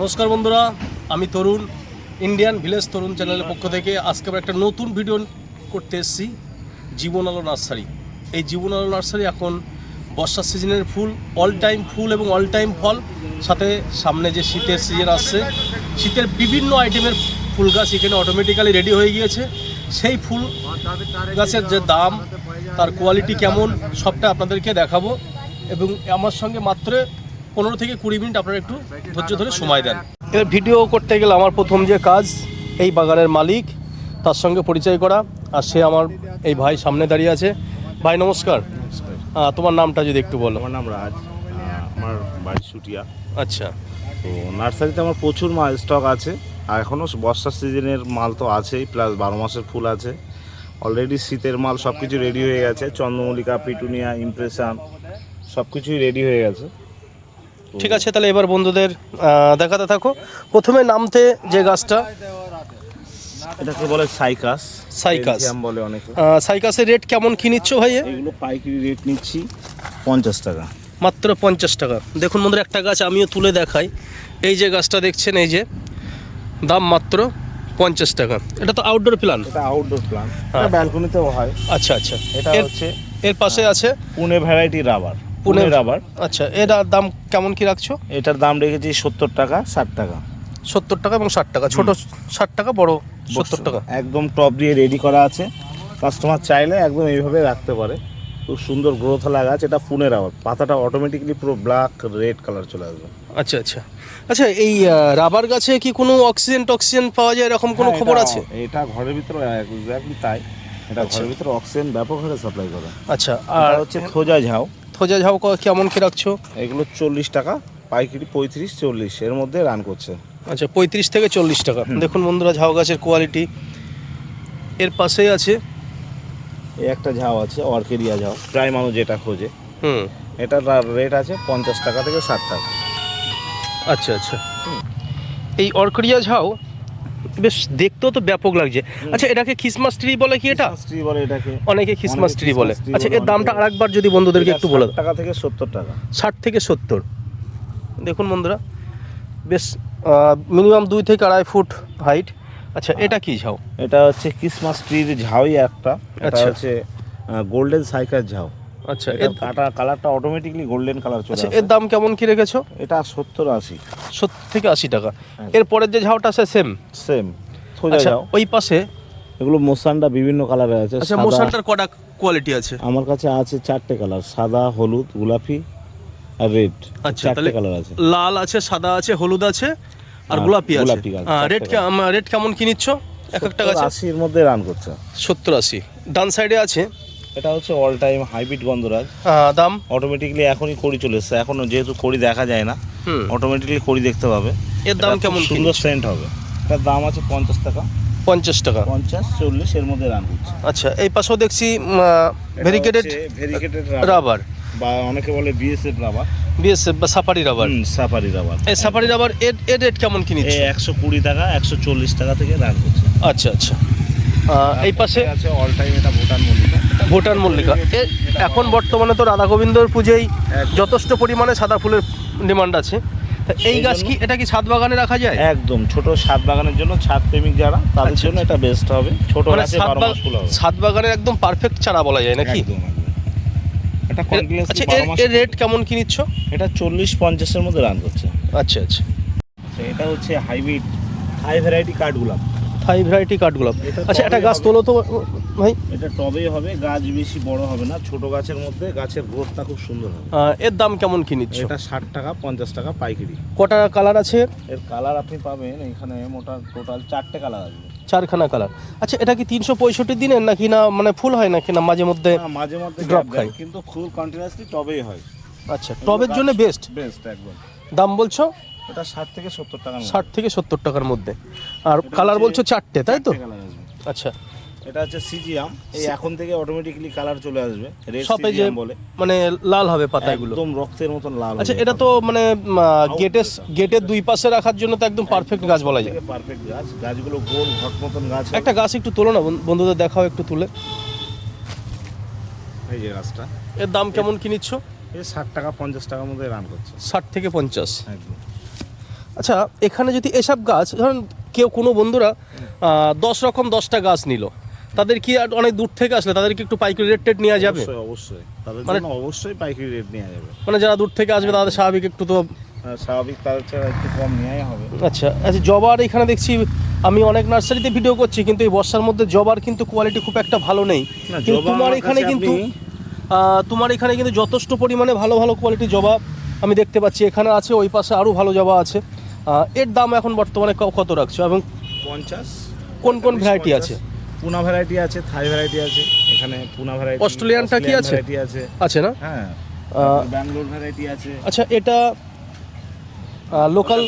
নমস্কার বন্ধুরা, আমি তরুণ ইন্ডিয়ান ভিলেজ তরুণ চ্যানেলের পক্ষ থেকে আজকে একটা নতুন ভিডিও করতে এসেছি জীবন আলো নার্সারি। এই জীবন আলো নার্সারি এখন বর্ষার সিজনের ফুল অল টাইম ফুল এবং অল টাইম ফল, সাথে সামনে যে শীতের সিজন আসছে, শীতের বিভিন্ন আইটেমের ফুল গাছ এখানে অটোমেটিক্যালি রেডি হয়ে গিয়েছে। সেই ফুল গাছের যে দাম, তার কোয়ালিটি কেমন, সবটা আপনাদেরকে দেখাবো। এবং আমার সঙ্গে মাত্র পনেরো থেকে কুড়ি মিনিট আপনারা একটু ধৈর্য ধরে সময় দেন। এবার ভিডিও করতে গেলে আমার প্রথম যে কাজ এই বাগানের মালিক তার সঙ্গে পরিচয় করা আর সে আমার এই ভাই সামনে দাঁড়িয়ে আছে। ভাই নমস্কার। তোমার নামটা যদি একটু বলো। আমার নাম রাজ আমার বাড়ি সুটিয়া আচ্ছা। তো নার্সারিতে আমার প্রচুর মাল স্টক আছে আর এখনও বর্ষার সিজনের মাল তো আছেই প্লাস বারো মাসের ফুল আছে। অলরেডি শীতের মাল সব কিছু রেডি হয়ে গেছে চন্দ্রমল্লিকা পিটুনিয়া ইমপ্রেশন সব কিছুই রেডি হয়ে গেছে। ঠিক আছে তাহলে এবার বন্ধুদের দেখাতে থাকো। প্রথমে নামতে যে গাছটা এটাকে বলে সাইকাস। সাইকাস। বলে অনেকে। সাইকাসের রেট কেমন কি নিচ্ছ ভাইয়ে? এগুলো পাইকারি রেট নিচ্ছি পঞ্চাশ টাকা। মাত্র পঞ্চাশ টাকা। দেখুন বন্ধুরা একটা গাছ আমিও তুলে দেখাই। এই যে গাছটা দেখছেন এই যে দাম মাত্র পঞ্চাশ টাকা। এটা তো আউটডোর প্ল্যান এটা আউটডোর হ্যাঁ। ব্যালকনিতেও হয়। আচ্ছা আচ্ছা। এটা হচ্ছে এর পাশে আছে? Pune variety rubber Pune- Pune rubber. আচ্ছা এর আর দাম কেমন কি রাখছো? এটার দাম রেখেছি সত্তর টাকা ষাট টাকা। সত্তর টাকা এবং ষাট টাকা ছোট ষাট টাকা বড় সত্তর টাকা। একদম টপ দিয়ে রেডি করা আছে। কাস্টমার চাইলে একদম এইভাবে রাখতে পারে। খুব সুন্দর গ্রোথ লাগা আছে এটা পুনের আবার পাতাটা অটোমেটিকলি পুরো ব্ল্যাক রেড কালার চলে আসবে। আচ্ছা আচ্ছা। আচ্ছা এই রাবার গাছে কি কোনো অক্সিজেন টক্সিজেন পাওয়া যায়? এরকম কোনো হ্যাঁ, খবর আছে? এটা ঘরের ভিতরে এক্স্যাক্টলি তাই। এটা আচ্ছা। ঘরের ভিতরে অক্সিজেন ব্যাপক হারে সাপ্লাই করে। আচ্ছা আর হচ্ছে খোঁজা ঝাউ। থোজা ঝাউ কেমন কি রাখছো? এগুলো চল্লিশ টাকা পাইকারি পঁয়ত্রিশ চল্লিশ এর মধ্যে রান করছে। আচ্ছা পঁয়ত্রিশ থেকে চল্লিশ টাকা। দেখুন বন্ধুরা ঝাউ গাছের কোয়ালিটি এর পাশেই আছে? এই একটা ঝাউ আছে অর্কেরিয়া ঝাউ প্রায় মানুষ যেটা খোঁজে। হুম। এটার রেট আছে পঞ্চাশ টাকা থেকে ষাট টাকা। আচ্ছা আচ্ছা। এই অর্কেরিয়া ঝাউ বেশ দেখতেও তো ব্যাপক লাগছে। আচ্ছা এটাকে খ্রিসমাস ট্রি বলে কি এটা? ট্রি বলে এটাকে। অনেকে খ্রিসমাস ট্রি বলে। আচ্ছা এর দামটা আরেকবার যদি বন্ধুদেরকে একটু বলে টাকা থেকে সত্তর টাকা। ষাট থেকে সত্তর। দেখুন বন্ধুরা বেশ মিনিমাম দুই থেকে আড়াই ফুট হাইট আচ্ছা এটা কি ঝাউ? এটা হচ্ছে ক্রিসমাস ট্রির ঝাউই একটা। এটা আচ্ছা। হচ্ছে গোল্ডেন সাইকার ঝাউ। আচ্ছা এর কাটা কালারটা অটোমেটিকলি গোল্ডেন কালার চলে আচ্ছা আসে এর দাম কেমন কি রেখেছো? এটা সত্তর আশি। সত্তর থেকে আশি টাকা। হ্যাঁ। এরপরের যে ঝাউটা আছে সেম সেম সোজা আচ্ছা ওই পাশে? এগুলো মোসানটা বিভিন্ন কালারের আছে। আচ্ছা মোশানটার কটা কোয়ালিটি আছে? আমার কাছে আছে চারটে কালার সাদা হলুদ গোলাপি আর রেড আচ্ছা, চারটে তাহলে- কালার আছে। লাল আছে সাদা আছে হলুদ আছে আর গোলাপি আছে। চারটে রেট কেমন কি নিচ্ছ? এক একটা গাছে? আশির মধ্যে রান করছে। সত্তর আশি। ডান সাইডে আছে। এটা হচ্ছে অল টাইম হাইব্রিড গন্ধরাজ। দাম? অটোমেটিকলি এখনই কড়ি চলে এসছে। এখনও যেহেতু কড়ি দেখা যায় না অটোমেটিকলি কড়ি দেখতে পাবে। এর দাম কেমন সুন্দর সেন্ট হবে। এটার দাম আছে পঞ্চাশ টাকা। পঞ্চাশ টাকা। পঞ্চাশ চল্লিশ এর মধ্যে রান করছে আচ্ছা এই পাশেও দেখছি ভেরিকেটেড ভেরিকেটেড রাবার বা অনেকে বলে বিএসএফ রাবার বিএসএফ বা সাফারি রাবার সাফারি রাবার এই সাফারি রাবার এর এর রেট কেমন কি এই একশো কুড়ি টাকা একশো চল্লিশ টাকা থেকে রান করছে আচ্ছা আচ্ছা। এই পাশে? আছে অল টাইম এটা ভুটান মল্লিকা ভুটান মল্লিকা। এখন বর্তমানে তো রাধা গোবিন্দর পুজোয় যথেষ্ট পরিমাণে সাদা ফুলের ডিমান্ড আছে। তা এই গাছ কি এটা কি ছাদ বাগানে রাখা যায়? একদম ছোট ছাদ বাগানের জন্য ছাদ প্রেমিক যারা তাদের আচ্ছা, জন্য এটা বেস্ট হবে। ছোট মানে গাছে মাস ফুল হবে। ছাদ বাগানের একদম পারফেক্ট চারা বলা যায় নাকি? একদম। এটা এর- আচ্ছা এর রেট কেমন কি নিচ্ছ? এটা চল্লিশ পঞ্চাশের মধ্যে রান করছে। আচ্ছা আচ্ছা। তো এটা হচ্ছে হাইব্রিড হাই ভ্যারাইটি কাঠগোলাপ হাই ভ্যারাইটি কাঠগোলাপ এটা আচ্ছা একটা গাছ তোলো তো ভাই। এটা টবেই হবে গাছ বেশি বড় হবে না ছোট গাছের মধ্যে গাছের গ্রোথটা খুব সুন্দর হবে। এর দাম কেমন কি নিচ্ছ? এটা ষাট টাকা পঞ্চাশ টাকা পাইকারি। কটা কালার আছে এর? কালার আপনি পাবেন এখানে মোটা টোটাল চারটে কালার আসবে। চারখানা কালার আচ্ছা এটা কি তিনশো পঁয়ষট্টি দিনের নাকি না মানে ফুল হয় নাকি না মাঝে মধ্যে মাঝে মধ্যে drop খায়। কিন্তু ফুল কন্টিনিউয়াসলি টবেই হয়। আচ্ছা টবের জন্য বেস্ট বেস্ট একদম। দাম বলছো? এটা ষাট থেকে সত্তর টাকা ষাট থেকে সত্তর টাকার মধ্যে। আর কালার বলছো চারটে তাই তো? আচ্ছা। এটা হচ্ছে সিজিয়াম। এই এখন থেকে অটোমেটিক্যালি কালার চলে আসবে। সবে যে বলে। মানে লাল হবে পাতাগুলো। একদম রক্তের মতন লাল আচ্ছা এটা তো মানে গেটের গেটের দুই পাশে রাখার জন্য তো একদম পারফেক্ট গাছ বলা যায়। পারফেক্ট গাছ। গাছগুলো গোল ঘট মতন গাছ একটা গাছ একটু তোলো না বন্ধুদের দেখাও একটু তুলে। এই যে গাছটা। এর দাম কেমন কি নিচ্ছ? এই ষাট টাকা পঞ্চাশ টাকার মধ্যে রান করছে। ষাট থেকে পঞ্চাশ। একদম। আচ্ছা এখানে যদি এসব গাছ ধরুন কেউ কোনো বন্ধুরা দশ রকম দশটা গাছ নিল তাদের কি আর অনেক দূর থেকে আসলে তাদেরকে একটু পাইকারি রেট টেট নেওয়া যাবে? অবশ্যই অবশ্যই। তাদের মানে- জন্য অবশ্যই পাইকারি রেট নেওয়া যাবে। মানে যারা দূর থেকে আসবে তাদের স্বাভাবিক একটু তো হ্যাঁ, স্বাভাবিক তাদের ছাড়া একটু কম নেওয়াই হবে। আচ্ছা আচ্ছা জবার এখানে দেখছি আমি অনেক নার্সারিতে ভিডিও করছি কিন্তু এই বর্ষার মধ্যে জবার কিন্তু কোয়ালিটি খুব একটা ভালো নেই। কিন্তু তোমার এখানে কিন্তু তোমার এখানে কিন্তু যথেষ্ট পরিমাণে ভালো ভালো কোয়ালিটি জবা আমি দেখতে পাচ্ছি। এখানে আছে ওই পাশে আরও ভালো জবা আছে। এর দাম এখন বর্তমানে কত রাখছো এবং পঞ্চাশ। কোন কোন ভ্যারাইটি আছে? পুনা ভ্যারাইটি আছে থাই ভ্যারাইটি আছে এখানে পুনা ভ্যারাইটি অস্ট্রেলিয়ানটা কি আছে? ভ্যারাইটি আছে। আছে না? হ্যাঁ ব্যাঙ্গালোর ভ্যারাইটি আছে। আচ্ছা এটা লোকাল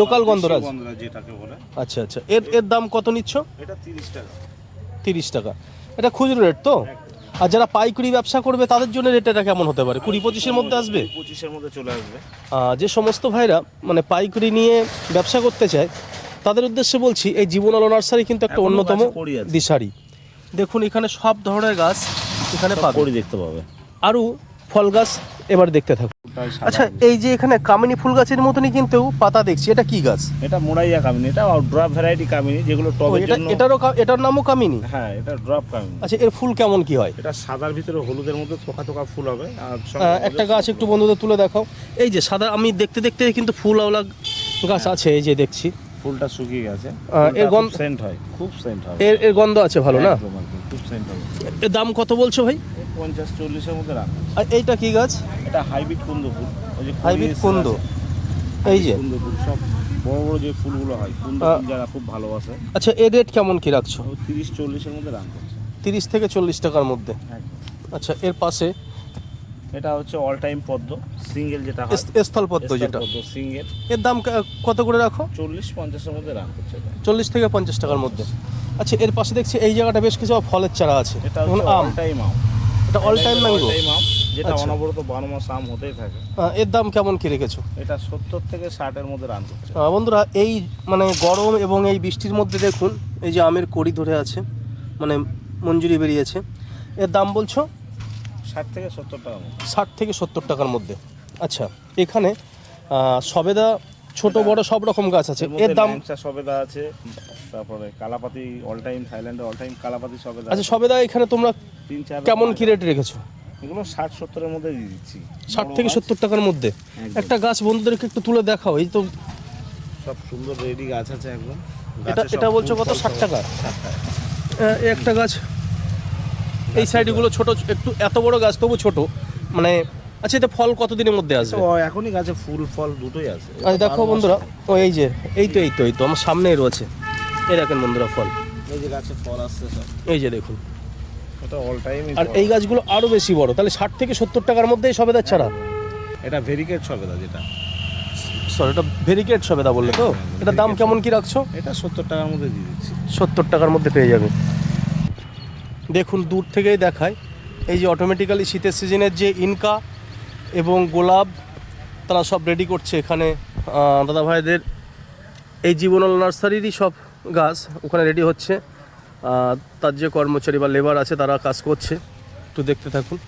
লোকাল। গন্ধরাজ যেটাকে বলে। আচ্ছা আচ্ছা। এর এর দাম কত নিচ্ছ? এটা তিরিশ টাকা। তিরিশ টাকা। এটা খুচরো রেট তো? আর যারা পাইকারি ব্যবসা করবে তাদের জন্য রেট এটা কেমন হতে পারে? কুড়ি পঁচিশের মধ্যে আসবে? পঁচিশের মধ্যে চলে আসবে। যে সমস্ত ভাইরা মানে পাইকারি নিয়ে ব্যবসা করতে চায় তাদের উদ্দেশ্যে বলছি এই জীবন আলো নার্সারি কিন্তু একটা অন্যতম। দিশারি। দেখুন এখানে সব ধরনের গাছ এখানে পাবে। দেখতে পাবে। আরও ফল গাছ এবার দেখতে থাকুন। সাদা। আচ্ছা এই যে এখানে কামিনী ফুল গাছের মতনই কিন্তু পাতা দেখছি এটা কি গাছ? এটা মোড়াইয়া কামিনী এটা ড্রপ ভ্যারাইটি কামিনী যেগুলো টবের এটা জন্য এটারও কা- এটার নামও কামিনী? হ্যাঁ এটা ড্রপ কামিনী। আচ্ছা এর ফুল কেমন কি হয়? এটা সাদার ভিতরে হলুদের মধ্যে থোকা থোকা ফুল হবে আর একটা গাছ একটু বন্ধুদের তুলে দেখাও। এই যে সাদা আমি দেখতে দেখতে কিন্তু ফুল আওলা গাছ আছে এই যে দেখছি। ফুলটা শুকিয়ে গেছে। এর গন্ধ- সেন্ট হয় খুব সেন্ট হয়। এর এর গন্ধ আছে ভালো না? খুব সেন্ট হবে। এর দাম কত বলছো ভাই? পঞ্চাশ চল্লিশের মধ্যে রাখা আর এইটা কি গাছ? এটা হাইব্রিড কুন্দ ফুল। ওই যে হাইব্রিড কুন্দ এই যে। কুন্দ ফুল সব বড় বড় যে ফুলগুলো হয় কুন্দ ফুল যারা খুব ভালোবাসে। আচ্ছা এর রেট কেমন কি রাখছো? তিরিশ চল্লিশের মধ্যে রান তিরিশ থেকে চল্লিশ টাকার মধ্যে। আচ্ছা এর পাশে? এটা হচ্ছে অল টাইম পদ্ম সিঙ্গেল যেটা হয়। এস- স্থলপদ্ম যেটা। সিঙ্গেল এর দাম কত করে রাখো? চল্লিশ পঞ্চাশের মধ্যে রান চল্লিশ থেকে পঞ্চাশ টাকার মধ্যে। আচ্ছা এর পাশে দেখছি এই জায়গাটা বেশ কিছু ফলের চারা আছে। এটা আম। টাইম আম। এটা অল টাইম ম্যাঙ্গো যেটা আচ্ছা। অনবরত বারো মাস আম হতেই থাকে। এর দাম কেমন কি রেখেছো? এটা সত্তর থেকে ষাটের মধ্যে রান করছে। বন্ধুরা এই মানে গরম এবং এই বৃষ্টির মধ্যে দেখুন এই যে আমের কড়ি ধরে আছে মানে মঞ্জুরি বেরিয়েছে এর দাম বলছো? ষাট থেকে সত্তর টাকার মতো ষাট থেকে সত্তর টাকার মধ্যে। আচ্ছা এখানে সবেদা ছোট বড় সব রকম গাছ আছে। এর দাম সবেদা আছে তারপরে কালাপাতি অল টাইম থাইল্যান্ডে অল টাইম কালাপাতি সবেদা আচ্ছা সবেদা এখানে তোমরা তিন চার কেমন কি রেট রেখেছো? এগুলো ষাট সত্তরের মধ্যে দিয়ে দিচ্ছি। ষাট থেকে সত্তর টাকার মধ্যে। একটা গাছ বন্ধুদেরকে একটু তুলে দেখাও এই তো সব সুন্দর রেডি গাছ আছে একদম। এটা এটা বলছো কত? ষাট টাকা? একটা গাছ এই সাইডগুলো ছোট একটু এত বড় গাছ তবু ছোট। মানে আচ্ছা এটা ফল কতদিনের মধ্যে আসবে? তো এখনই গাছে ফুল ফল দুটোই আছে। আচ্ছা দেখো বন্ধুরা ও এই যে এই তো এই তো এই তো আমার সামনেই রয়েছে। এই দেখেন বন্ধুরা ফল। এই যে গাছে ফল আসছে সব। এই যে দেখুন। এটা অল টাইম আর এই গাছগুলো আরও বেশি বড় তাহলে ষাট থেকে সত্তর টাকার মধ্যেই সবেদার ছাড়া। এটা ভেরিকেট সবেদা যেটা। সরি এটা ভেরিকেট সবেদা বললে তো? এটা দাম কেমন কি রাখছো? এটা সত্তর টাকার মধ্যে দিয়ে দিচ্ছি। সত্তর টাকার মধ্যে পেয়ে যাবে। দেখুন দূর থেকেই দেখায়। এই যে অটোমেটিক্যালি শীতের সিজনের যে ইনকা এবং গোলাপ তারা সব রেডি করছে এখানে। দাদা ভাইদের এই জীবনল নার্সারিরই সব গাছ ওখানে রেডি হচ্ছে। তার যে কর্মচারী বা লেবার আছে তারা কাজ করছে। একটু দেখতে থাকুন।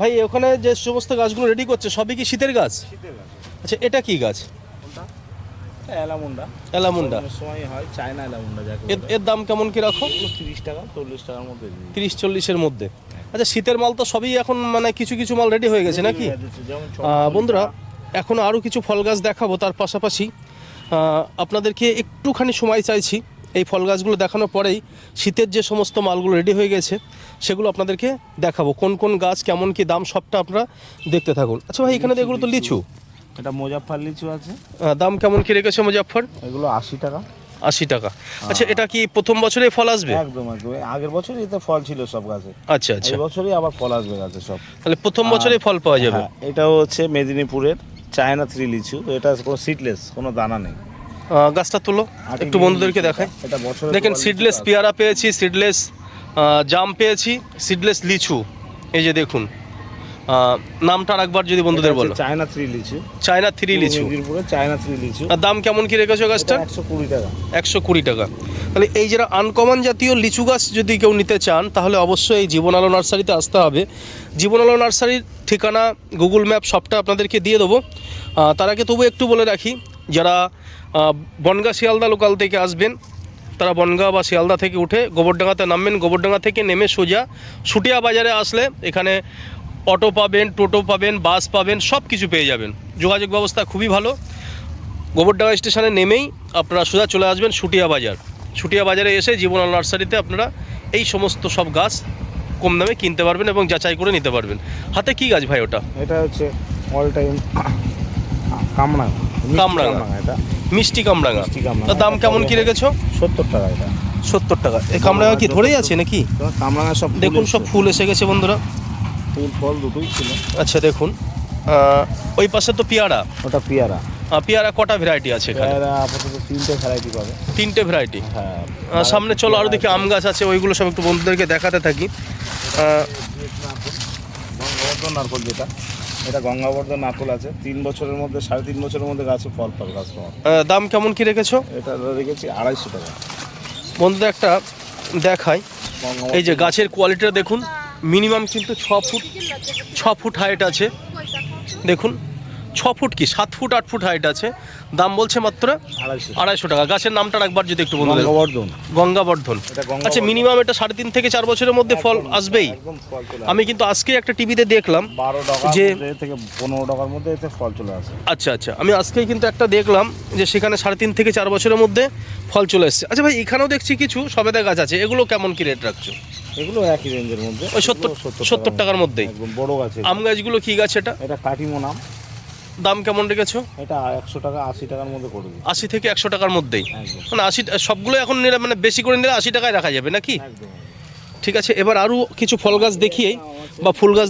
ভাই ওখানে যে সমস্ত গাছগুলো রেডি করছে সবই কি শীতের গাছ? শীতের গাছ। আচ্ছা এটা কি গাছ? সময় হয় চায়না এর এর দাম কেমন কি রাখো? তিরিশ টাকা চল্লিশ টাকার মধ্যে তিরিশ চল্লিশের মধ্যে। আচ্ছা শীতের মাল তো সবই এখন মানে কিছু কিছু মাল রেডি হয়ে গেছে নাকি? বন্ধুরা এখনও আরও কিছু ফল গাছ দেখাবো তার পাশাপাশি আপনাদেরকে একটুখানি সময় চাইছি এই ফল গাছগুলো দেখানোর পরেই শীতের যে সমস্ত মালগুলো রেডি হয়ে গেছে সেগুলো আপনাদেরকে দেখাবো কোন কোন গাছ কেমন কি দাম সবটা আপনারা দেখতে থাকুন। আচ্ছা ভাই এখানে এগুলো তো লিচু? এটা মোজাফার লিচু আছে। দাম কেমন কি রেখেছে মুজাফর এগুলো আশি টাকা। আশি টাকা। আচ্ছা এটা কি প্রথম বছরে ফল আসবে? একদম একদম। আগের বছরই এতে ফল ছিল সব গাছে। আচ্ছা আচ্ছা। এই বছরই আবার ফল আসবে গাছে সব। তাহলে প্রথম বছরে ফল পাওয়া যাবে? হ্যাঁ, এটাও হচ্ছে মেদিনীপুরের চায়না থ্রি লিচু। এটা কোনো সিডলেস কোনো দানা নেই। গাছটা তুলো। একটু বন্ধুদেরকে দেখায় এটা বছরে দেখেন সিডলেস পেয়ারা পেয়েছি সিডলেস জাম পেয়েছি সিডলেস লিচু। এই যে দেখুন। নামটা একবার যদি বন্ধুদের বলো। চায়না থ্রি লিচু। চায়না থ্রি লিচু। চায়না থ্রি লিচু। আর দাম কেমন কি রেখেছো গাছটা একশো কুড়ি টাকা। একশো কুড়ি টাকা। তাহলে এই যারা আনকমন জাতীয় লিচু গাছ যদি কেউ নিতে চান তাহলে অবশ্যই এই জীবন আলো নার্সারিতে আসতে হবে। জীবন আলো নার্সারির ঠিকানা গুগল ম্যাপ সবটা আপনাদেরকে দিয়ে দেবো। তার আগে তবু একটু বলে রাখি যারা বনগাঁ শিয়ালদা লোকাল থেকে আসবেন তারা বনগাঁ বা শিয়ালদা থেকে উঠে গোবরডাঙ্গাতে নামবেন। গোবরডাঙ্গা থেকে নেমে সোজা সুটিয়া বাজারে আসলে এখানে অটো পাবেন টোটো পাবেন বাস পাবেন সব কিছু পেয়ে যাবেন। যোগাযোগ ব্যবস্থা খুবই ভালো। গোবরডাঙ্গা স্টেশনে নেমেই আপনারা সোজা চলে আসবেন সুটিয়া বাজার। সুটিয়া বাজারে এসে জীবনাল নার্সারিতে আপনারা এই সমস্ত সব গাছ কম দামে কিনতে পারবেন এবং যাচাই করে নিতে পারবেন। হাতে কি গাছ ভাই ওটা? এটা হচ্ছে অল টাইম কামরাঙা। কামরাঙা। এটা। মিষ্টি কামরাঙা। দাম কেমন কি রেখেছো? সত্তর টাকা এটা। সত্তর টাকা। এই কামরাঙা কি ধরেই আছে নাকি? কামরাঙা সব দেখুন সব ফুল এসে গেছে বন্ধুরা। ফুল ফল দুটোই ছিল। আচ্ছা দেখুন। ওই পাশে তো পেয়ারা। ওটা পেয়ারা। পেয়ারা কটা ভ্যারাইটি আছে এখানে? আপাতত তিনটে ভ্যারাইটি পাবে। তিনটে ভ্যারাইটি হ্যাঁ। সামনে চলো আরও দেখি আম গাছ আছে ওইগুলো সব একটু বন্ধুদেরকে দেখাতে থাকি। গঙ্গাবর্ধন নারকল যেটা এটা গঙ্গাবর্ধন নারকল আছে। তিন বছরের মধ্যে সাড়ে তিন বছরের মধ্যে গাছে ফল ফল গাছ দাম কেমন কি রেখেছো? এটা রেখেছি আড়াইশো টাকা। বন্ধুদের একটা দেখাই। এই যে গাছের কোয়ালিটিটা দেখুন। মিনিমাম কিন্তু ছ ফুট ছ ফুট হাইট আছে। দেখুন। ছ ফুট কি? সাত ফুট আট ফুট হাইট আছে। দাম বলছে মাত্র আড়াইশো। টাকা। গাছের নামটা একবার যদি একটু বন্ধুদের গঙ্গাবর্ধন। গঙ্গাবর্ধন। আচ্ছা মিনিমাম এটা সাড়ে তিন থেকে চার বছরের মধ্যে ফল আসবেই। আমি কিন্তু আজকে একটা টিভিতে দেখলাম যে- থেকে পনেরো টাকার মধ্যে এতে ফল চলে আসে। আচ্ছা আচ্ছা। আমি আজকেই কিন্তু একটা দেখলাম যে সেখানে সাড়ে তিন থেকে চার বছরের মধ্যে ফল চলে এসছে আচ্ছা ভাই এখানেও দেখছি কিছু সবেদা গাছ আছে। এগুলো কেমন কি রেট রাখছো? এগুলো একই রেঞ্জের মধ্যে। ওই সত্তর সত্তর টাকার মধ্যেই। বড় গাছে আম গাছগুলো কি গাছ এটা? এটা কাটিমো নাম। দাম কেমন রেখেছো? এটা একশো টাকা আশি টাকার মধ্যে করে দিই। আশি থেকে একশো টাকার মধ্যেই। মানে আশি সবগুলো এখন নিলে মানে বেশি করে নিলে আশি টাকায় রাখা যাবে নাকি? ঠিক আছে এবার আরও কিছু ফল গাছ দেখিয়ে বা ফুল গাছ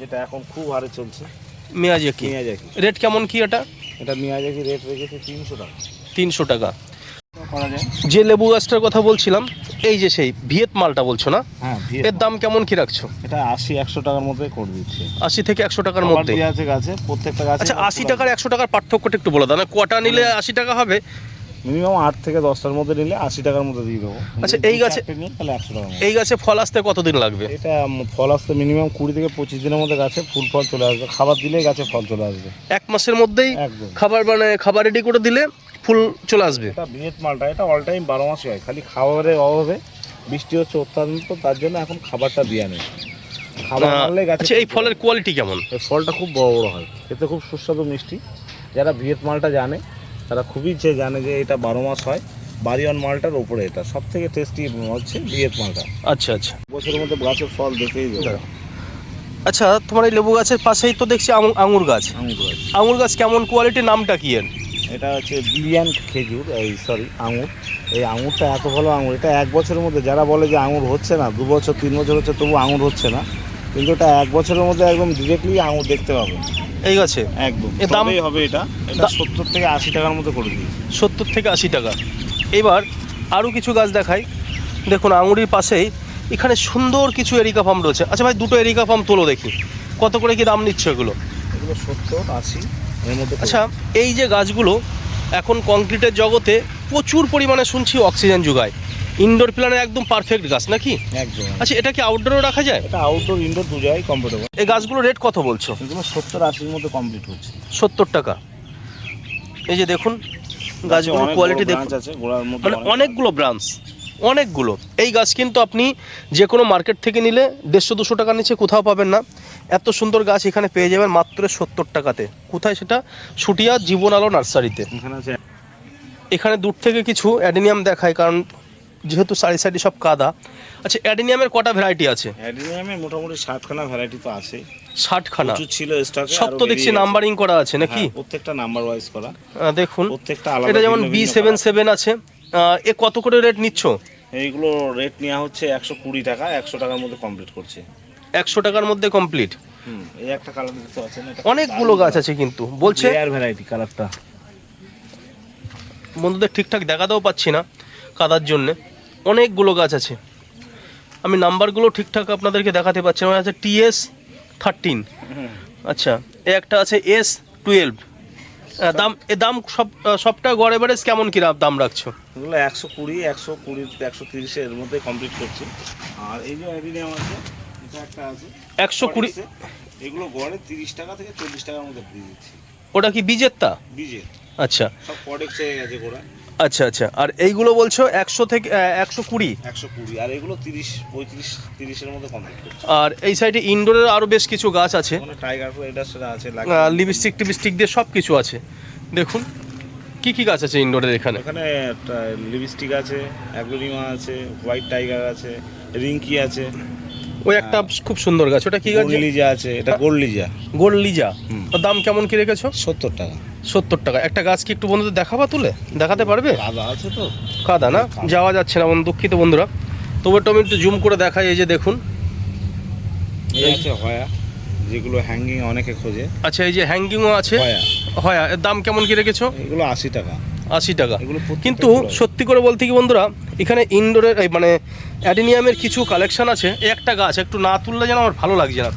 যেটা এখন খুব হারে চলছে। মেয়াজাকি। মিয়াজাকি। রেট কেমন কি এটা? এটা মিয়াজাকি রেট রেখেছে তিনশো টাকা। তিনশো টাকা। যে লেবু গাছটার কথা বলছিলাম এই যে সেই ভিয়েত মালটা বলছো না? হ্যাঁ এর দাম কেমন কি রাখছো? এটা আশি একশো টাকার মধ্যে করে দিচ্ছে। আশি থেকে একশো টাকার মধ্যে? আছে গাছে প্রত্যেকটা গাছে আচ্ছা আশি টাকার একশো টাকার পার্থক্যটা একটু বলে দাও। না কটা নিলে আশি টাকা হবে? মিনিমাম আট থেকে দশটার মধ্যে নিলে আশি টাকার মধ্যে দিয়ে দেবো। আচ্ছা, এই গাছে- তাহলে একশো টাকার এই গাছে ফল আসতে কতদিন লাগবে? এটা ফল আসতে মিনিমাম কুড়ি থেকে পঁচিশ দিনের মধ্যে গাছে ফুল ফল চলে আসবে। খাবার দিলেই গাছে ফল চলে আসবে। এক মাসের মধ্যেই খাবার মানে খাবার রেডি করে দিলে ফুল চলে আসবে? এটা ভিয়েত মালটা এটা অল টাইম বারো মাসই হয়। খালি খাবারের অভাবে বৃষ্টি হচ্ছে অত্যান্ত তার জন্য এখন খাবারটা দেওয়া নেই খাবার আহ, মারলে গাছে আচ্ছা এই ফলের কোয়ালিটি কেমন? এই ফলটা খুব বড় বড় হয়। এতে খুব সুস্বাদু মিষ্টি। যারা ভিয়েত মালটা জানে তারা খুবই যে জানে যে এটা বারো মাস হয় বাড়িওয়ান মালটার ওপরে এটা। সব থেকে টেস্টি হচ্ছে ভিয়েত মালটা। আচ্ছা আচ্ছা। বছরের মধ্যে গাছের ফল দেখেই যাবে। দাঁড়াও। আচ্ছা তোমার এই লেবু গাছের পাশেই তো দেখছি আঙু- আঙুর গাছ। আঙুর গাছ। আঙুর গাছ কেমন? কোয়ালিটির নামটা কি এর? এটা হচ্ছে বিলিয়ান খেজুর এই সরি আঙুর। এই আঙুরটা এত ভালো আঙুর এটা এক বছরের মধ্যে যারা বলে যে আঙুর হচ্ছে না দু বছর তিন বছর হচ্ছে তবু আঙুর হচ্ছে না। কিন্তু এটা এক বছরের মধ্যে একদম ডিরেক্টলি আঙুর দেখতে পাবেন এই গাছে? একদম। এর দাম- হবে এটা। এটা সত্তর থেকে আশি টাকার মধ্যে করে দিই সত্তর থেকে আশি টাকা। এবার আরও কিছু গাছ দেখাই। দেখুন আঙুরির পাশেই এখানে সুন্দর কিছু এরিকা ফার্ম রয়েছে। আচ্ছা ভাই দুটো এরিকা ফার্ম তোলো দেখি। কত করে কি দাম নিচ্ছে এগুলো? এগুলো সত্তর আশি। আচ্ছা এই যে গাছগুলো এখন কংক্রিটের জগতে প্রচুর পরিমাণে শুনছি অক্সিজেন যোগায়। ইনডোর প্ল্যানে একদম পারফেক্ট গাছ নাকি? একদম আচ্ছা এটা কি আউটডোরও রাখা যায়? এটা আউটডোর ইনডোর দু জায়গায় কমফোর্টেবল এই গাছগুলো রেট কত বলছো? এগুলো সত্তর আশির মধ্যে কমপ্লিট হচ্ছে। সত্তর টাকা। এই যে দেখুন গাছগুলোর কোয়ালিটি দেখুন। আছে মানে অনেকগুলো। ব্রাঞ্চ অনেকগুলো। এই গাছ কিন্তু আপনি যে কোনো মার্কেট থেকে নিলে দেড়শো দুশো টাকার নিচে কোথাও পাবেন না। এত সুন্দর গাছ এখানে পেয়ে যাবেন মাত্র সত্তর টাকাতে। কোথায় সেটা? সুটিয়া জীবন আলো নার্সারিতে। এখানে দূর থেকে কিছু অ্যাডিনিয়াম দেখায় কারণ যেহেতু সাইড সাইডে সব কাদা। আচ্ছা অ্যাডিনিয়ামের কটা ভ্যারাইটি আছে? অ্যাডিনিয়ামে মোটামুটি ষাটখানা ভ্যারাইটি তো আছে। ষাটখানা ছিল স্টকে সব তো দেখছি নাম্বারিং করা আছে নাকি? প্রত্যেকটা নাম্বার ওয়াইজ করা। দেখুন প্রত্যেকটা আলাদা এটা যেমন বি সেভেন সেভেন আছে। এ কত করে রেট নিচ্ছ? এইগুলো রেট নেওয়া হচ্ছে একশো কুড়ি টাকা একশো টাকার মধ্যে কমপ্লিট করছে। একশো টাকার মধ্যে কমপ্লিট এই একটা কালার দেখতে পাচ্ছেন অনেকগুলো গাছ আছে কিন্তু বলছে? রেয়ার ভ্যারাইটি কালারটা বন্ধুদের ঠিকঠাক দেখাতেও পাচ্ছি না কাদার জন্যে। অনেকগুলো গাছ আছে। আমি নাম্বারগুলো ঠিকঠাক আপনাদেরকে দেখাতে পারছি না আছে টিএস থার্টিন আচ্ছা এ একটা আছে এস টুয়েলভ দাম এ দাম সব সবটা গড় এভারেজ কেমন কী দাম রাখছো? এগুলো একশো কুড়ি একশো কুড়ি একশো তিরিশের মধ্যে কমপ্লিট করছি। আর এই যে অ্যাডিনিয়াম আছে এটা একটা আছে। একশো কুড়ি এগুলো গড়ে তিরিশ টাকা থেকে চল্লিশ টাকার মধ্যে দিয়ে দিচ্ছি। ওটা কি বীজের তা বীজের। আচ্ছা। সব প্রোডাক্ট হয়ে গেছে গোড়া আচ্ছা আচ্ছা। আর এইগুলো বলছো একশো থেকে একশো কুড়ি? একশো কুড়ি। আর এগুলো তিরিশ পঁয়ত্রিশ তিরিশের মধ্যে কমপ্লিট আর এই সাইডে ইনডোরের আরও বেশ কিছু গাছ আছে। টাইগার ইন্ডাস্ট্রি আছে লিপস্টিক টিপস্টিক দিয়ে সব কিছু আছে। দেখুন কি কি গাছ আছে ইনডোরের এখানে? এখানে লিপস্টিক আছে অ্যাগ্লোরিমা আছে হোয়াইট টাইগার আছে রিঙ্কি আছে। ওই একটা খুব সুন্দর গাছ। ওটা কি গাছ? লিজা আছে এটা গোল্ড লিজা। Gold Liza. ওর দাম কেমন কি রেখেছো? সত্তর টাকা। সত্তর টাকা। একটা গাছ কি একটু বন্ধুদের দেখাবা তুলে? দেখাতে পারবে? আদা আছে তো। কাদা না? যাওয়া যাচ্ছে না বন্ধু দুঃখিত বন্ধুরা। তবু আমি একটু জুম করে দেখাই এই যে দেখুন। এই আছে হয়া যেগুলো হ্যাঙ্গিং অনেকে খোঁজে। আচ্ছা এই যে হ্যাঙ্গিংও আছে। হয়া। হয় এর দাম কেমন কি রেখেছো? এগুলো আশি টাকা। আশি টাকা। কিন্তু সত্যি করে বলতে কি বন্ধুরা এখানে ইনডোরের মানে অ্যাডিনিয়ামের কিছু কালেকশান আছে। একটা গাছ একটু না তুললে যেন আমার ভালো লাগছে না।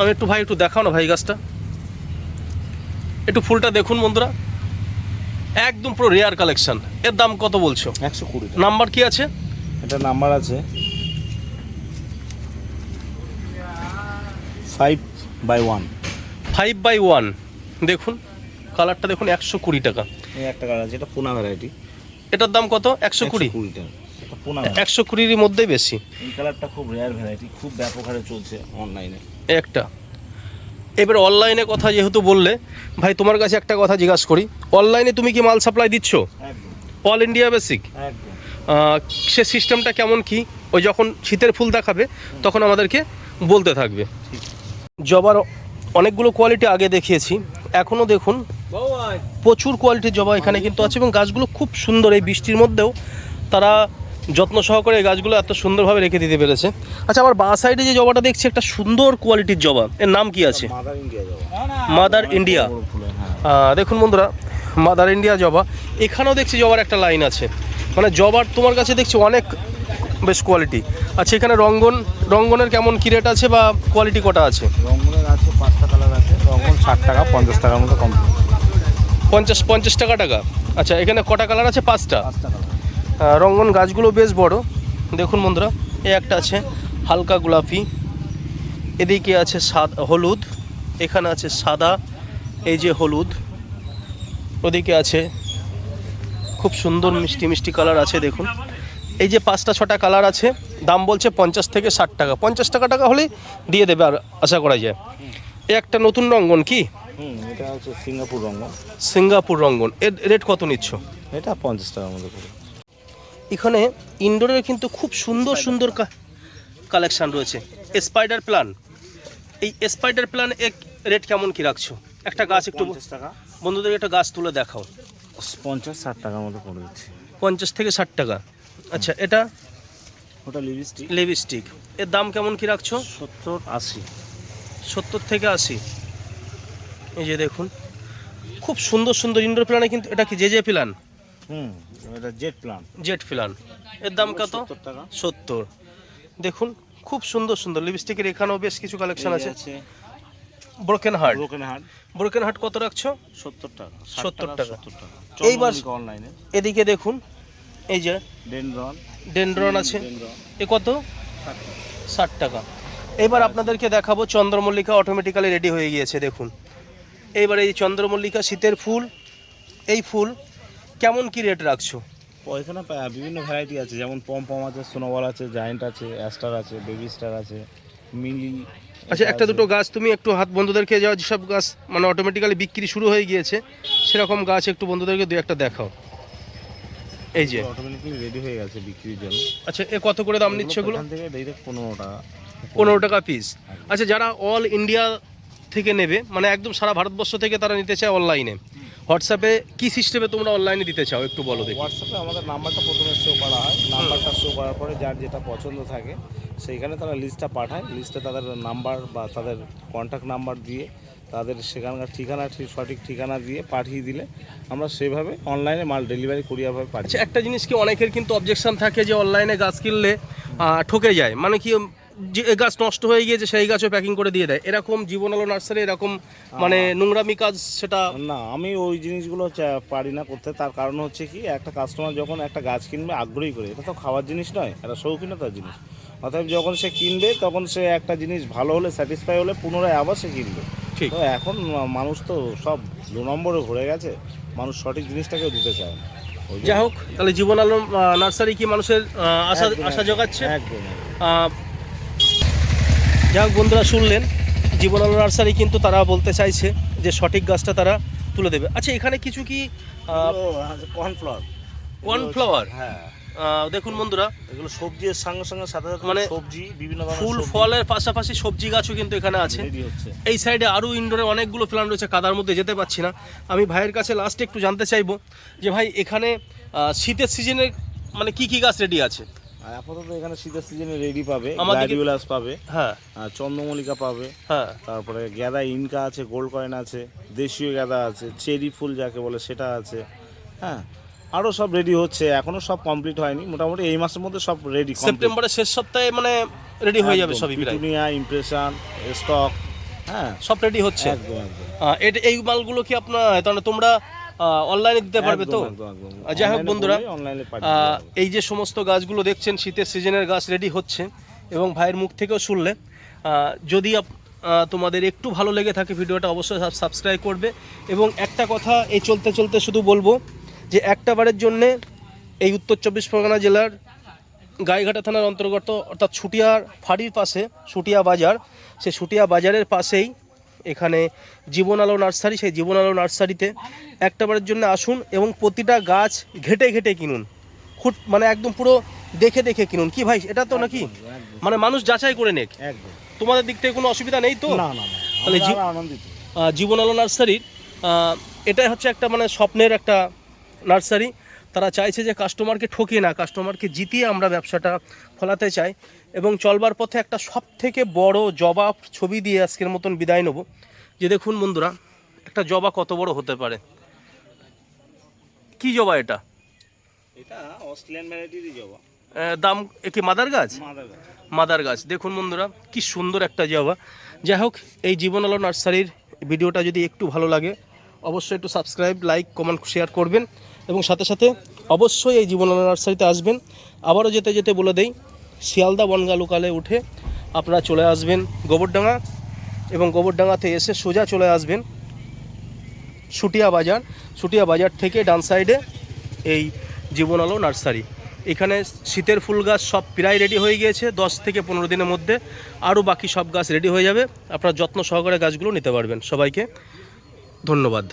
আমি একটু ভাই একটু দেখাও না ভাই গাছটা। একটু ফুলটা দেখুন বন্ধুরা। একদম পুরো রেয়ার কালেকশান এর দাম কত বলছো? একশো কুড়ি নাম্বার কি আছে? এটা নাম্বার আছে। Five by one five by one দেখুন কালারটা দেখুন একশো কুড়ি টাকা। একটা কালার আছে এটা পোনা ভ্যারাইটি এটার দাম কত? একশো কুড়ি। কুড়ি টাকা। একশো কুড়ির মধ্যেই বেশি। এই কালারটা খুব রেয়ার ভ্যারাইটি খুব ব্যাপক হারে চলছে অনলাইনে একটা। এবার অনলাইনে কথা যেহেতু বললে ভাই তোমার কাছে একটা কথা জিজ্ঞাসা করি অনলাইনে তুমি কি মাল সাপ্লাই দিচ্ছ? অল ইন্ডিয়া বেসিক সে সিস্টেমটা কেমন কি? ওই যখন শীতের ফুল দেখাবে তখন আমাদেরকে বলতে থাকবে। জবার অনেকগুলো কোয়ালিটি আগে দেখিয়েছি। এখনও দেখুন প্রচুর কোয়ালিটির জবা এখানে কিন্তু আছে এবং গাছগুলো খুব সুন্দর। এই বৃষ্টির মধ্যেও তারা যত্ন সহকারে এই গাছগুলো এত সুন্দরভাবে রেখে দিতে পেরেছে। আচ্ছা আমার বাঁ সাইডে যে জবাটা দেখছি একটা সুন্দর কোয়ালিটির জবা। এর নাম কি আছে? মাদার ইন্ডিয়া দেখুন বন্ধুরা মাদার ইন্ডিয়া জবা। এখানেও দেখছি জবার একটা লাইন আছে। মানে জবার তোমার কাছে দেখছি অনেক বেশ কোয়ালিটি আচ্ছা এখানে রঙ্গন রঙ্গনের কেমন কি রেট আছে বা কোয়ালিটি কটা আছে? রঙ্গনের আছে পাঁচটা কালার আছে রঙ্গন ষাট টাকা পঞ্চাশ টাকার মতো কমপ্লিট পঞ্চাশ পঞ্চাশ টাকা টাকা। আচ্ছা এখানে কটা কালার আছে? পাঁচটা। পাঁচটা কালার আহ, রঙ্গন গাছগুলো বেশ বড়। দেখুন বন্ধুরা এই একটা আছে হালকা গোলাপি এদিকে আছে সাদ হলুদ এখানে আছে সাদা এই যে হলুদ ওদিকে আছে খুব সুন্দর মিষ্টি মিষ্টি কালার আছে দেখুন। এই যে পাঁচটা ছটা কালার আছে দাম বলছে পঞ্চাশ থেকে ষাট টাকা। পঞ্চাশ টাকা টাকা হলেই দিয়ে দেবে আর আশা করা যায়। এই একটা নতুন রঙ্গন কি? এটা সিঙ্গাপুর রঙ্গন। সিঙ্গাপুর রঙ্গন। এর রেট কত নিচ্ছ? এটা পঞ্চাশ টাকার মতো করে। এখানে ইনডোরের কিন্তু খুব সুন্দর সুন্দর কালেকশন রয়েছে। স্পাইডার প্ল্যান এই স্পাইডার প্ল্যান এক রেট কেমন কি রাখছো? একটা গাছ একটু বন্ধুদের একটা গাছ তুলে দেখাও। পঞ্চাশ ষাট টাকার মতো করে দিচ্ছি। পঞ্চাশ থেকে ষাট টাকা। আচ্ছা এটা? ওটা লিপস্টিক লিপস্টিক এর দাম কেমন কি রাখছো? সত্তর আশি। সত্তর থেকে আশি। এই যে দেখুন। খুব সুন্দর সুন্দর ইনডোর প্ল্যানে কিন্তু এটা কি যে যে প্ল্যান হুম। এটা জেট প্লান জেট প্ল্যান এর দাম কত? সত্তর দেখুন খুব সুন্দর সুন্দর লিপস্টিকের এখানেও বেশ কিছু কালেকশন আছে। Broken heart broken heart broken heart কত রাখছো? সত্তর টাকা। সত্তর টাকা এইবার- এইবার অনলাইনে এদিকে দেখুন এই যে ডেনড্রন ডেনড্রন আছে। এ কত? ষাট টাকা। এবার আপনাদেরকে দেখাবো চন্দ্রমল্লিকা অটোমেটিক্যালি রেডি হয়ে গিয়েছে দেখুন। এইবার এই চন্দ্রমল্লিকা শীতের ফুল এই ফুল কেমন কি রেট রাখছো? এখানে বিভিন্ন ভ্যারাইটি আছে যেমন পম পম আছে সোনোবল আছে জায়েন্ট আছে অ্যাস্টার আছে বেবি স্টার আছে মিলি আচ্ছা একটা দুটো গাছ তুমি একটু হাত বন্ধুদেরকে যাও যেসব গাছ মানে অটোমেটিক্যালি বিক্রি শুরু হয়ে গিয়েছে সেরকম গাছ একটু বন্ধুদেরকে দু একটা দেখাও। এই যে। অটোমেটিক্যালি রেডি হয়ে গেছে বিক্রির জন্য। আচ্ছা এ কত করে দাম নিচ্ছে এগুলো? থেকে পনেরো টাকা পনেরো টাকা পিস আচ্ছা যারা অল ইন্ডিয়া থেকে নেবে মানে একদম সারা ভারতবর্ষ থেকে তারা নিতে চায় অনলাইনে হোয়াটসঅ্যাপে কি সিস্টেমে তোমরা অনলাইনে দিতে চাও একটু বলো দেখি। হোয়াটসঅ্যাপে আমাদের নাম্বারটা প্রথমে শো করা হয়। নাম্বারটা শো করার পরে যার যেটা পছন্দ থাকে সেইখানে তারা লিস্টটা পাঠায়। লিস্টে তাদের নাম্বার বা তাদের কন্ট্যাক্ট নাম্বার দিয়ে তাদের সেখানকার ঠিকানা ঠিক সঠিক ঠিকানা দিয়ে পাঠিয়ে দিলে আমরা সেভাবে অনলাইনে মাল ডেলিভারি কুরিয়ারভাবে আচ্ছা পাঠিয়ে একটা জিনিস কি অনেকের কিন্তু অবজেকশন থাকে যে অনলাইনে গাছ কিনলে ঠকে যায়। মানে কি এ গাছ নষ্ট হয়ে গিয়েছে সেই গাছও প্যাকিং করে দিয়ে দেয়। এরকম জীবন আলো নার্সারি এরকম মানে নোংরামি কাজ সেটা না আমি ওই জিনিসগুলো পারি না করতে। তার কারণ হচ্ছে কি একটা কাস্টমার যখন একটা গাছ কিনবে আগ্রহী করে। এটা তো খাওয়ার জিনিস নয় এটা শৌখিনতার জিনিস। অতএব যখন সে কিনবে তখন সে একটা জিনিস ভালো হলে স্যাটিসফাই হলে পুনরায় আবার সে কিনবে। ঠিক। তো এখন মানুষ তো সব দু নম্বরে ভরে গেছে মানুষ সঠিক জিনিসটাকেও দিতে চায় না। যাই হোক তাহলে জীবন আলম নার্সারি কি মানুষের আশা আশা জোগাচ্ছে? একদম যাই হোক বন্ধুরা শুনলেন জীবন আলো নার্সারি কিন্তু তারা বলতে চাইছে যে সঠিক গাছটা তারা তুলে দেবে। আচ্ছা এখানে কিছু কি কর্নফ্লাওয়ার। কর্নফ্লাওয়ার? হ্যাঁ। দেখুন বন্ধুরা এগুলো সবজির সঙ্গে সঙ্গে সাথে মানে সবজি বিভিন্ন ফুল ফলের পাশাপাশি সবজি গাছও কিন্তু এখানে আছে। এই সাইডে আরও ইনডোরে অনেকগুলো প্ল্যান রয়েছে কাদার মধ্যে যেতে পারছি না। আমি ভাইয়ের কাছে লাস্টে একটু জানতে চাইব যে ভাই এখানে শীতের সিজনে মানে কি কি গাছ রেডি আছে? আর আপাতত এখানে শীতের সিজনে রেডি পাবে গ্ল্যাডিওলাস পাবে হ্যাঁ। চন্দ্রমল্লিকা পাবে হ্যাঁ। তারপরে গ্যাদা ইনকা আছে গোল্ড কয়েন আছে দেশীয় গ্যাদা আছে চেরি ফুল যাকে বলে সেটা আছে হ্যাঁ। আরও সব রেডি হচ্ছে এখনও সব কমপ্লিট হয়নি মোটামুটি এই মাসের মধ্যে সব রেডি সেপ্টেম্বরের শেষ সপ্তাহে মানে রেডি হয়ে যাবে সবই পিটুনিয়া ইমপ্রেশন স্টক হ্যাঁ। সব রেডি হচ্ছে। একদম একদম। এই মালগুলো কি আপনার তাহলে তোমরা অনলাইনে দিতে পারবে তো? যাই হোক বন্ধুরা এই যে সমস্ত গাছগুলো দেখছেন শীতের সিজনের গাছ রেডি হচ্ছে এবং ভাইয়ের মুখ থেকেও শুনলে যদি তোমাদের একটু ভালো লেগে থাকে ভিডিওটা অবশ্যই সাবস্ক্রাইব করবে। এবং একটা কথা এই চলতে চলতে শুধু বলব যে একটা বারের জন্যে এই উত্তর চব্বিশ পরগনা জেলার গাইঘাটা থানার অন্তর্গত অর্থাৎ ছুটিয়ার ফাঁড়ির পাশে ছুটিয়া বাজার সেই ছুটিয়া বাজারের পাশেই এখানে জীবন আলো নার্সারি সেই জীবন আলো নার্সারিতে একটাবারের জন্য আসুন এবং প্রতিটা গাছ ঘেটে ঘেটে কিনুন। খুট মানে একদম পুরো দেখে দেখে কিনুন। কি ভাই এটা তো নাকি? মানে মানুষ যাচাই করে নেক। তোমাদের দিক থেকে কোনো অসুবিধা নেই তো? তাহলে জীবন আলো নার্সারির এটাই হচ্ছে একটা মানে স্বপ্নের একটা নার্সারি। তারা চাইছে যে কাস্টমারকে ঠকিয়ে না কাস্টমারকে জিতিয়ে আমরা ব্যবসাটা ফলাতে চাই। এবং চলবার পথে একটা সব থেকে বড় জবা ছবি দিয়ে আজকের মতন বিদায় নেব। যে দেখুন বন্ধুরা একটা জবা কত বড় হতে পারে? কি জবা এটা? এটা অস্ট্রেলিয়ান ভ্যারাইটিরই জবা। দাম কি মাদার গাছ? মাদার গাছ। মাদার গাছ। দেখুন বন্ধুরা কি সুন্দর একটা জবা। যাই হোক এই জীবন আলো নার্সারির ভিডিওটা যদি একটু ভালো লাগে অবশ্যই একটু সাবস্ক্রাইব লাইক কমেন্ট শেয়ার করবেন। এবং সাথে সাথে অবশ্যই এই জীবন আলো নার্সারিতে আসবেন। আবারও যেতে যেতে বলে দেই, শিয়ালদা বনগা লোকালে উঠে আপনারা চলে আসবেন গোবরডাঙ্গা এবং গোবরডাঙ্গাতে এসে সোজা চলে আসবেন সুটিয়া বাজার। সুটিয়া বাজার থেকে ডান সাইডে এই জীবন আলো নার্সারি। এখানে শীতের ফুল গাছ সব প্রায় রেডি হয়ে গিয়েছে। দশ থেকে পনেরো দিনের মধ্যে আরও বাকি সব গাছ রেডি হয়ে যাবে। আপনারা যত্ন সহকারে গাছগুলো নিতে পারবেন সবাইকে। ধন্যবাদ।